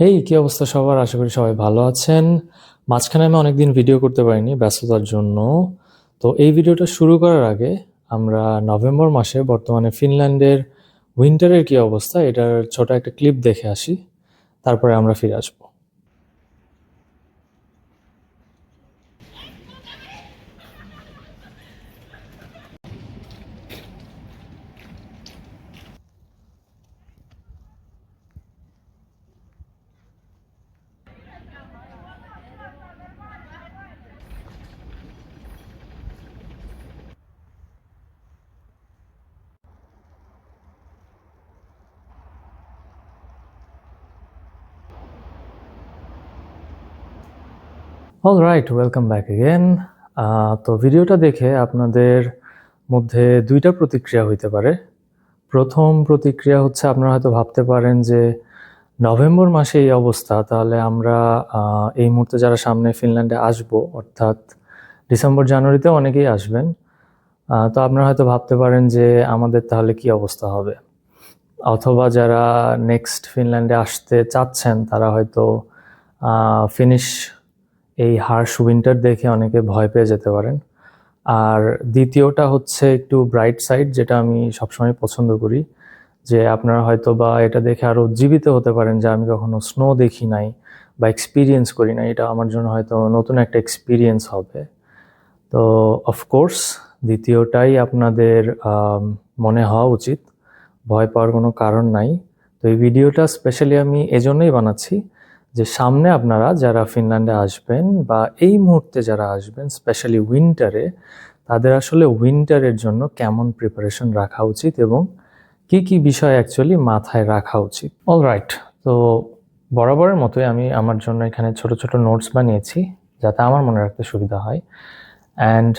হেই কি অবস্থা সবার? আশা করি সবাই ভালো আছেন। মাঝখানে আমি অনেকদিন ভিডিও করতে পারিনি ব্যস্ততার জন্য। তো এই ভিডিওটা শুরু করার আগে আমরা নভেম্বর মাসে বর্তমানে ফিনল্যান্ডের উইন্টারের কি অবস্থা, এটার ছোট একটা ক্লিপ দেখে আসি। তারপরে আমরা ফিরে আসব। All right welcome back again তো ভিডিওটা দেখে আপনাদের মধ্যে দুইটা প্রতিক্রিয়া হইতে পারে। প্রথম প্রতিক্রিয়া হচ্ছে, আপনারা হয়তো ভাবতে পারেন যে নভেম্বর মাসে এই অবস্থা, তাহলে আমরা এই মুহূর্তে যারা সামনে ফিনল্যান্ডে আসব, অর্থাৎ ডিসেম্বর, জানুয়ারিতে অনেকেই আসবেন তো আপনারা হয়তো ভাবতে পারেন যে আমাদের তাহলে কি অবস্থা হবে। অথবা যারা নেক্সট ফিনল্যান্ডে আসতে চাচ্ছেন, তারা হয়তো ফিনিশ এই হার্শ উইন্টার দেখে অনেকে ভয় পেয়ে যেতে পারেন। আর দ্বিতীয়টা হচ্ছে একটু ব্রাইট সাইড যেটা আমি সবসময় পছন্দ করি, যে আপনারা হয়তো বা এটা দেখে আরও উজ্জীবিত হতে পারেন যে আমি কখনো স্নো দেখি নাই বা এক্সপিরিয়েন্স করি নাই। এটা আমার জন্য হয়তো নতুন একটা এক্সপিরিয়েন্স হবে। তো অফকোর্স দ্বিতীয়টাই আপনাদের মনে হওয়া উচিত। ভয় পাওয়ার কোনো কারণ নাই। তো এই ভিডিওটা স্পেশালি আমি এজন্যই বানাচ্ছি যে সামনে আপনারা যারা ফিনল্যান্ডে আসবেন বা এই মুহূর্তে যারা আসবেন স্পেশালি উইন্টারে তাদের আসলে উইন্টারের জন্য কেমন প্রিপারেশন রাখা উচিত এবং কি কি বিষয় অ্যাকচুয়ালি মাথায় রাখা উচিত? অল রাইট তো বরাবরের মতোই আমি আমার জন্য এখানে ছোট ছোট নোটস বানিয়েছি যাতে আমার মনে রাখতে সুবিধা হয়। অ্যান্ড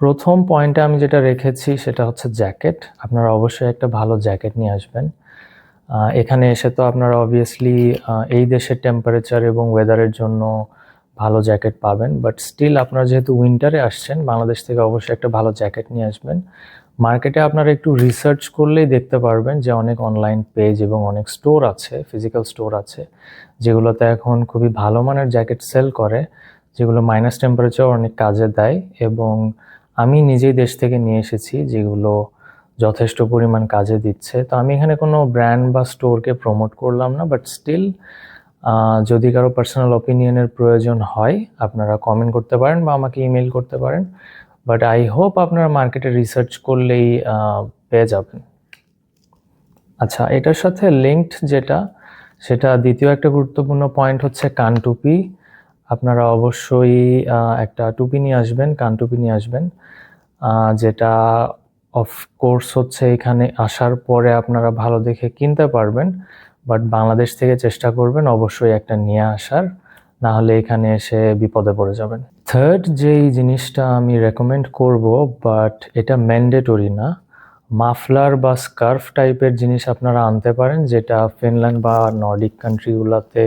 প্রথম পয়েন্টে আমি যেটা রেখেছি সেটা হচ্ছে জ্যাকেট আপনারা অবশ্যই একটা ভালো জ্যাকেট নিয়ে আসবেন। এখানে এসে তো আপনারা অবভিয়াসলি এই দেশের টেম্পারেচার এবং ওয়েদারের জন্য ভালো জ্যাকেট পাবেন বাট স্টিল আপনারা যেহেতু উইন্টারে আসছেন, বাংলাদেশ থেকে অবশ্যই একটা ভালো জ্যাকেট নিয়ে আসবেন। মার্কেটে আপনারা একটু রিসার্চ করলেই দেখতে পারবেন যে অনেক অনলাইন পেজ এবং অনেক স্টোর আছে ফিজিক্যাল স্টোর আছে, যেগুলোতে এখন খুবই ভালো মানের জ্যাকেট সেল করে, যেগুলো মাইনাস টেম্পারেচার অনেক কাজে দেয় এবং আমি নিজেই দেশ থেকে নিয়ে এসেছি, যেগুলো যথেষ্ট পরিমাণ কাজে দিচ্ছে। তো আমি এখানে কোনো ব্র্যান্ড বা স্টোরকে প্রমোট করলাম না বাট স্টিল যদি কারও পার্সোনাল অপিনিয়নের প্রয়োজন হয়, আপনারা কমেন্ট করতে পারেন বা আমাকে ইমেল করতে পারেন। বাট আই হোপ আপনারা মার্কেটে রিসার্চ করলেই পেয়ে যাবেন। আচ্ছা এটার সাথে লিঙ্কড যেটা, সেটা দ্বিতীয় একটা গুরুত্বপূর্ণ পয়েন্ট হচ্ছে কান টুপি। আপনারা অবশ্যই একটা টুপি নিয়ে আসবেন, কান টুপি নিয়ে আসবেন যেটা অফকোর্স হচ্ছে এখানে আসার পরে আপনারা ভালো দেখে কিনতে পারবেন বাট বাংলাদেশ থেকে চেষ্টা করবেন অবশ্যই একটা নিয়ে আসার, না হলে এখানে এসে বিপদে পড়ে যাবেন। থার্ড যেই জিনিসটা আমি রেকমেন্ড করব বাট এটা ম্যান্ডেটরি না মাফলার বা স্কার্ফ টাইপের জিনিস আপনারা আনতে পারেন, যেটা ফিনল্যান্ড বা নর্ডিক কান্ট্রিগুলোতে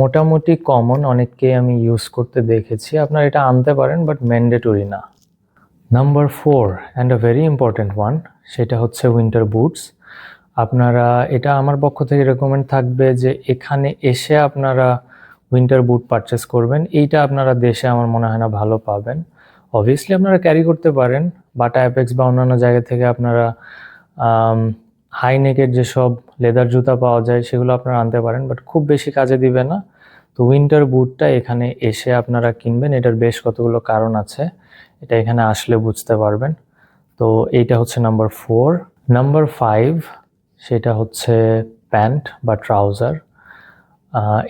মোটামুটি কমন অনেককে আমি ইউজ করতে দেখেছি। আপনারা এটা আনতে পারেন বাট ম্যান্ডেটরি না। Number four and a very important one সেটা হচ্ছে উইন্টার বুটস আপনারা, এটা আমার পক্ষ থেকে রেকমেন্ড থাকবে যে এখানে এসে আপনারা উইন্টার বুট পারচেস করবেন। এইটা আপনারা দেশে আমার মনে হয় না ভালো পাবেন। অবভিয়াসলি আপনারা ক্যারি করতে পারেন বাটা অ্যাপেক্স বা অন্যান্য জায়গা থেকে আপনারা হাই নেকের যেসব লেদার জুতা পাওয়া যায়, সেগুলো আপনারা আনতে পারেন বাট খুব বেশি কাজে দিবে না। তো উইন্টার বুটটা এখানে এসে আপনারা কিনবেন, এটার বেশ কতগুলো কারণ আছে। এটা এখানে আসলে বুঝতে পারবেন। তো এইটা হচ্ছে নাম্বার ফোর নাম্বার ফাইভ সেটা হচ্ছে প্যান্ট বা ট্রাউজার।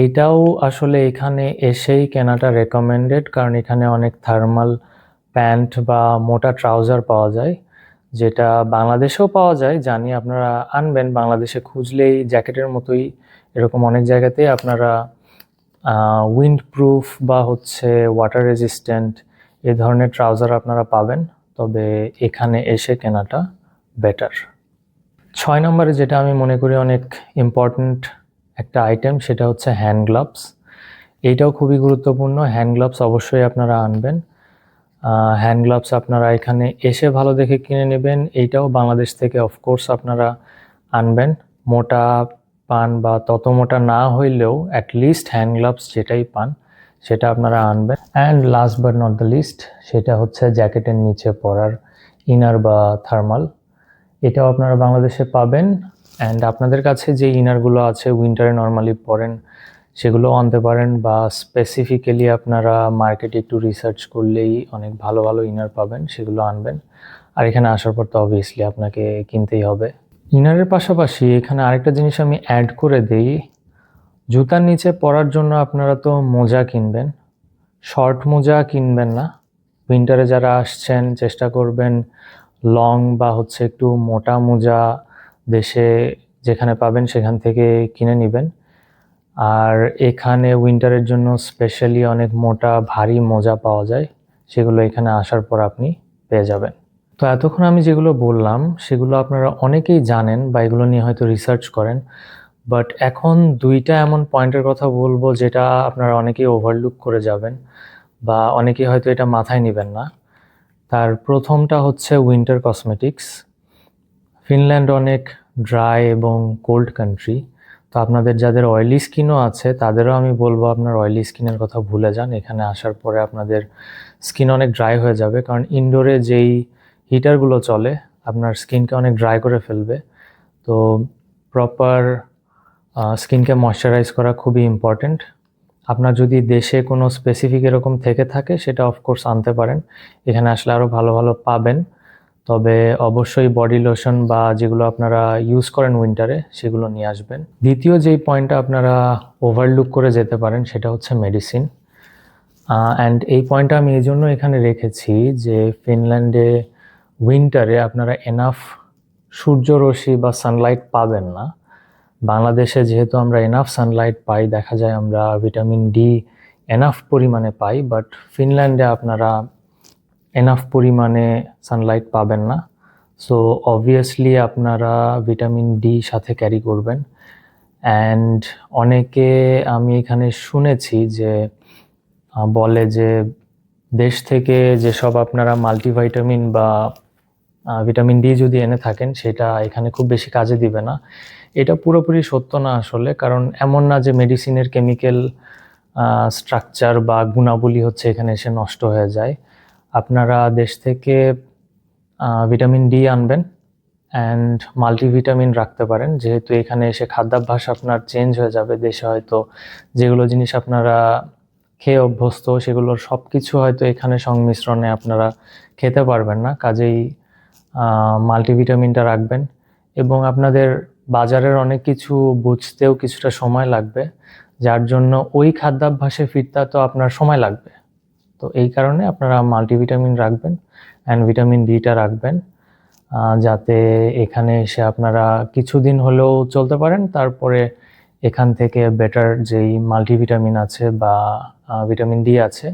এইটাও আসলে এখানে এসেই কেনাটা রেকমেন্ডেড কারণ এখানে অনেক থার্মাল প্যান্ট বা মোটা ট্রাউজার পাওয়া যায়, যেটা বাংলাদেশেও পাওয়া যায়। জানি আপনারা আনবেন, বাংলাদেশে খুঁজলেই জ্যাকেটের মতোই এরকম অনেক জায়গাতেই আপনারা উইন্ড প্রুফ বা হচ্ছে ওয়াটার রেজিস্ট্যান্ট এই ধরনের ট্রাউজার আপনারা পাবেন, তবে এখানে এসে কেনাটা বেটার ছয় নম্বরে যেটা আমি মনে করি অনেক ইম্পর্ট্যান্ট একটা আইটেম সেটা হচ্ছে হ্যান্ড গ্লাভস এইটাও খুবই গুরুত্বপূর্ণ হ্যান্ড গ্লাভস অবশ্যই আপনারা আনবেন। হ্যান্ড গ্লাভস আপনারা এখানে এসে ভালো দেখে কিনে নেবেন। এইটাও বাংলাদেশ থেকে অফকোর্স আপনারা আনবেন। মোটা পান বা তত মোটা না হইলেও অ্যাটলিস্ট হ্যান্ড গ্লাভস যেটাই পান সেটা আপনারা আনবেন। And last but not the least সেটা হচ্ছে জ্যাকেটের নিচে পরার ইনার বা থার্মাল এটাও আপনারা বাংলাদেশে পাবেন। অ্যান্ড আপনাদের কাছে যে ইনারগুলো আছে উইন্টারে নর্মালি পরেন সেগুলোও আনতে পারেন বা স্পেসিফিক্যালি আপনারা মার্কেটে একটু রিসার্চ করলেই অনেক ভালো ভালো ইনার পাবেন, সেগুলো আনবেন। আর এখানে আসার পর তো অবভিয়াসলি আপনাকে কিনতেই হবে। ইনারের পাশাপাশি এখানে আরেকটা জিনিস আমি অ্যাড করে দেই জুতার নিচে পরার জন্য আপনারা তো মোজা কিনবেন। শর্ট মোজা কিনবেন না। উইন্টারে যারা আসছেন, চেষ্টা করবেন লং বা হচ্ছে একটু মোটা মোজা দেশে যেখানে পাবেন সেখান থেকে কিনে নেবেন। আর এখানে উইন্টারের জন্য স্পেশালি অনেক মোটা, ভারী মোজা পাওয়া যায়। সেগুলো এখানে আসার পর আপনি পেয়ে যাবেন। তো এতক্ষণ আমি যেগুলো বললাম, সেগুলো আপনারা অনেকেই জানেন বা এগুলো নিয়ে হয়তো রিসার্চ করেন। বাট এখন দুইটা এমন পয়েন্টের কথা বলব যেটা আপনারা অনেকেই ওভারলুক করে যাবেন বা অনেকেই হয়তো এটা মাথায় নেবেন না। তার প্রথমটা হচ্ছে উইন্টার কসমেটিক্স ফিনল্যান্ড অনেক ড্রাই এবং কোল্ড কান্ট্রি তো আপনাদের যাদের অয়েলি স্কিনও আছে, তাদেরও আমি বলব আপনার অয়েলি স্কিনের কথা ভুলে যান। এখানে আসার পরে আপনাদের স্কিন অনেক ড্রাই হয়ে যাবে। কারণ ইনডোরে যেই হিটারগুলো চলে, আপনার স্কিনকে অনেক ড্রাই করে ফেলবে। তো প্রপার স্কিনকে ময়শ্চারাইজ করা খুবই ইম্পর্ট্যান্ট আপনার যদি দেশে কোনো স্পেসিফিক এরকম থেকে থাকে, সেটা অফকোর্স আনতে পারেন। এখানে আসলে আরও ভালো ভালো পাবেন। তবে অবশ্যই বডি লোশন বা যেগুলো আপনারা ইউজ করেন উইন্টারে সেগুলো নিয়ে আসবেন। দ্বিতীয় যেই পয়েন্টটা আপনারা ওভারলুক করে যেতে পারেন, সেটা হচ্ছে মেডিসিন অ্যান্ড এই পয়েন্টটা আমি এই জন্য এখানে রেখেছি যে ফিনল্যান্ডে উইন্টারে আপনারা এনাফ সূর্যরশ্মি বা সানলাইট পাবেন না। বাংলাদেশে যেহেতু আমরা এনাফ সানলাইট পাই, দেখা যায় আমরা ভিটামিন ডি এনাফ পরিমাণে পাই বাট ফিনল্যান্ডে আপনারা এনাফ পরিমাণে সানলাইট পাবেন না। সো অবভিয়াসলি আপনারা ভিটামিন ডি সাথে ক্যারি করবেন। অ্যান্ড অনেকে আমি এখানে শুনেছি যে বলে যে দেশ থেকে যেসব আপনারা মাল্টিভাইটামিন বা ভিটামিন ডি যদি এনে থাকেন, সেটা এখানে খুব বেশি কাজে দিবে না। এটা পুরোপুরি সত্য না আসলে, কারণ এমন না যে মেডিসিনের কেমিক্যাল স্ট্রাকচার বা গুণাবলী হচ্ছে এখানে এসে নষ্ট হয়ে যায়। আপনারা দেশ থেকে ভিটামিন ডি আনবেন অ্যান্ড মাল্টিভিটামিন রাখতে পারেন। যেহেতু এখানে এসে খাদ্যাভ্যাস আপনার চেঞ্জ হয়ে যাবে, দেশে হয়তো যেগুলো জিনিস আপনারা খেয়ে অভ্যস্ত, সেগুলোর সব কিছু হয়তো এখানে সংমিশ্রণে আপনারা খেতে পারবেন না। কাজেই মাল্টিভিটামিনটা রাখবেন এবং আপনাদের বাজারের অনেক কিছু বুঝতেও কিছুটা সময় লাগবে, যার জন্য ওই খাদ্যাভ্যাসে ফিরতে তো আপনার সময় লাগবে। তো এই কারণে আপনারা মাল্টিভিটামিন রাখবেন অ্যান্ড ভিটামিন ডিটা রাখবেন যাতে এখানে এসে আপনারা কিছুদিন হলেও চলতে পারেন, তারপরে এখান থেকে বেটার যেই মাল্টিভিটামিন আছে বা ভিটামিন ডি আছে,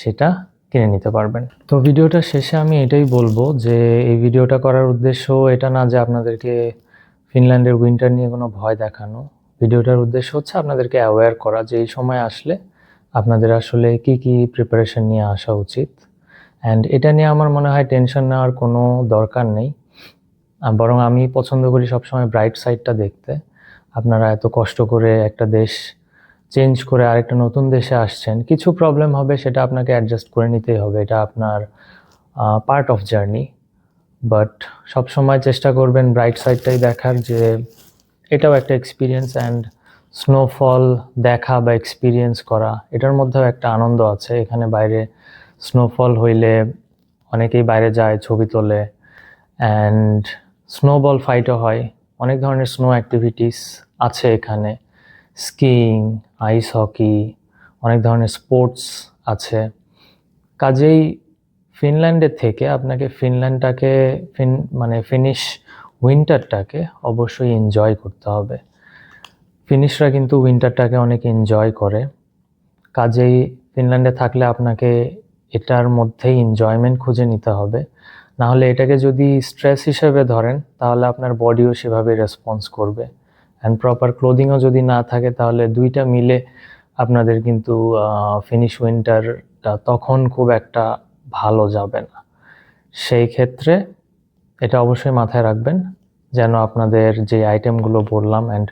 সেটা কিনে নিতে পারবেন। তো ভিডিওটা শেষে আমি এটাই বলব যে, এই ভিডিওটা করার উদ্দেশ্য এটা না যে আপনাদেরকে ফিনল্যান্ডের উইন্টার নিয়ে কোনো ভয় দেখানো। ভিডিওটার উদ্দেশ্য হচ্ছে আপনাদেরকে অ্যাওয়্যার করা যে এই সময় আসলে আপনাদের আসলে কি কি প্রিপারেশন নিয়ে আসা উচিত। অ্যান্ড এটা নিয়ে আমার মনে হয় টেনশন নেওয়ার কোনো দরকার নেই। বরং আমি পছন্দ করি সবসময় ব্রাইট সাইডটা দেখতে। আপনারা এত কষ্ট করে একটা দেশ চেঞ্জ করে আরেকটা নতুন দেশে আসছেন, কিছু প্রবলেম হবে সেটা আপনাকে অ্যাডজাস্ট করে নিতেই হবে। এটা আপনার পার্ট অফ জার্নি বাট সবসময় চেষ্টা করবেন ব্রাইট সাইডটাই দেখার যে এটাও একটা এক্সপিরিয়েন্স অ্যান্ড স্নোফল দেখা বা এক্সপিরিয়েন্স করা, এটার মধ্যেও একটা আনন্দ আছে। এখানে বাইরে স্নোফল হইলে অনেকেই বাইরে যায় ছবি তোলে অ্যান্ড স্নোবল ফাইটও হয়। অনেক ধরনের স্নো অ্যাক্টিভিটিস আছে এখানে। স্কিইং আইস হকি অনেক ধরনের স্পোর্টস আছে। কাজেই ফিনল্যান্ডের থেকে আপনাকে ফিনল্যান্ডটাকে ফিন মানে ফিনিশ উইন্টারটাকে অবশ্যই এনজয় করতে হবে। ফিনিশরা কিন্তু উইন্টারটাকে অনেক এনজয় করে। কাজেই ফিনল্যান্ডে থাকলে আপনাকে এটার মধ্যেই এনজয়মেন্ট খুঁজে নিতে হবে। না হলে এটাকে যদি স্ট্রেস হিসেবে ধরেন, তাহলে আপনার বডিও সেভাবে রেসপন্স করবে। অ্যান্ড প্রপার ক্লোদিংও যদি না থাকে, তাহলে দুইটা মিলে আপনাদের কিন্তু ফিনিশ উইন্টারটা তখন খুব একটা ভালো যাবে না। সেই ক্ষেত্রে এটা অবশ্যই মাথায় রাখবেন যেন আপনাদের যে আইটেমগুলো বললাম অ্যান্ড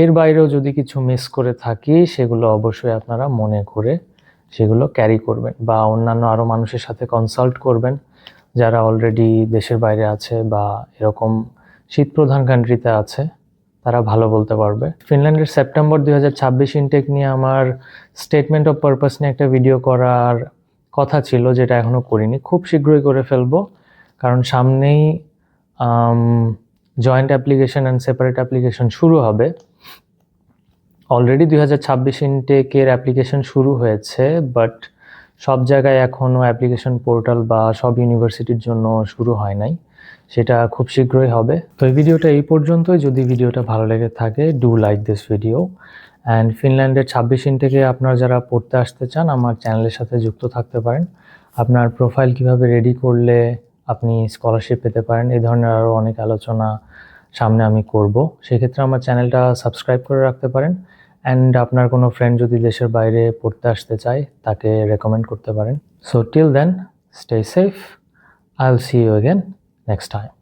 এর বাইরেও যদি কিছু মিস করে থাকি, সেগুলো অবশ্যই আপনারা মনে করে সেগুলো ক্যারি করবেন বা অন্যান্য আরও মানুষের সাথে কনসাল্ট করবেন যারা অলরেডি দেশের বাইরে আছে বা এরকম শীতপ্রধান কান্ট্রিতে আছে, তারা ভালো বলতে পারবে। ফিনল্যান্ডের সেপ্টেম্বর দুই হাজার ছাব্বিশ ইনটেক নিয়ে আমার স্টেটমেন্ট অফ পারপাস নিয়ে একটা ভিডিও করার কথা ছিল যেটা এখনও করিনি। খুব শীঘ্রই করে ফেলব। কারণ সামনেই joint application and separate application শুরু হবে। অলরেডি দুই হাজার ছাব্বিশ ইনটেকের অ্যাপ্লিকেশন শুরু হয়েছে বাট সব জায়গায় এখনও অ্যাপ্লিকেশন পোর্টাল বা সব ইউনিভার্সিটির জন্য শুরু হয় নাই। সেটা খুব শীঘ্রই হবে। তো এই ভিডিওটা এই পর্যন্তই। যদি ভিডিওটা ভালো লেগে থাকে do like this video and ফিনল্যান্ডের ছাব্বিশ ইন থেকে আপনার যারা পড়তে আসতে চান, আমার চ্যানেলের সাথে যুক্ত থাকতে পারেন। আপনার প্রোফাইল কীভাবে রেডি করলে আপনি স্কলারশিপ পেতে পারেন, এই ধরনের আরও অনেক আলোচনা সামনে আমি করব। সেক্ষেত্রে আমার চ্যানেলটা সাবস্ক্রাইব করে রাখতে পারেন। অ্যান্ড আপনার কোনো ফ্রেন্ড যদি দেশের বাইরে পড়তে আসতে চায়, তাকে রেকমেন্ড করতে পারেন। So till then stay safe I will see you again next time.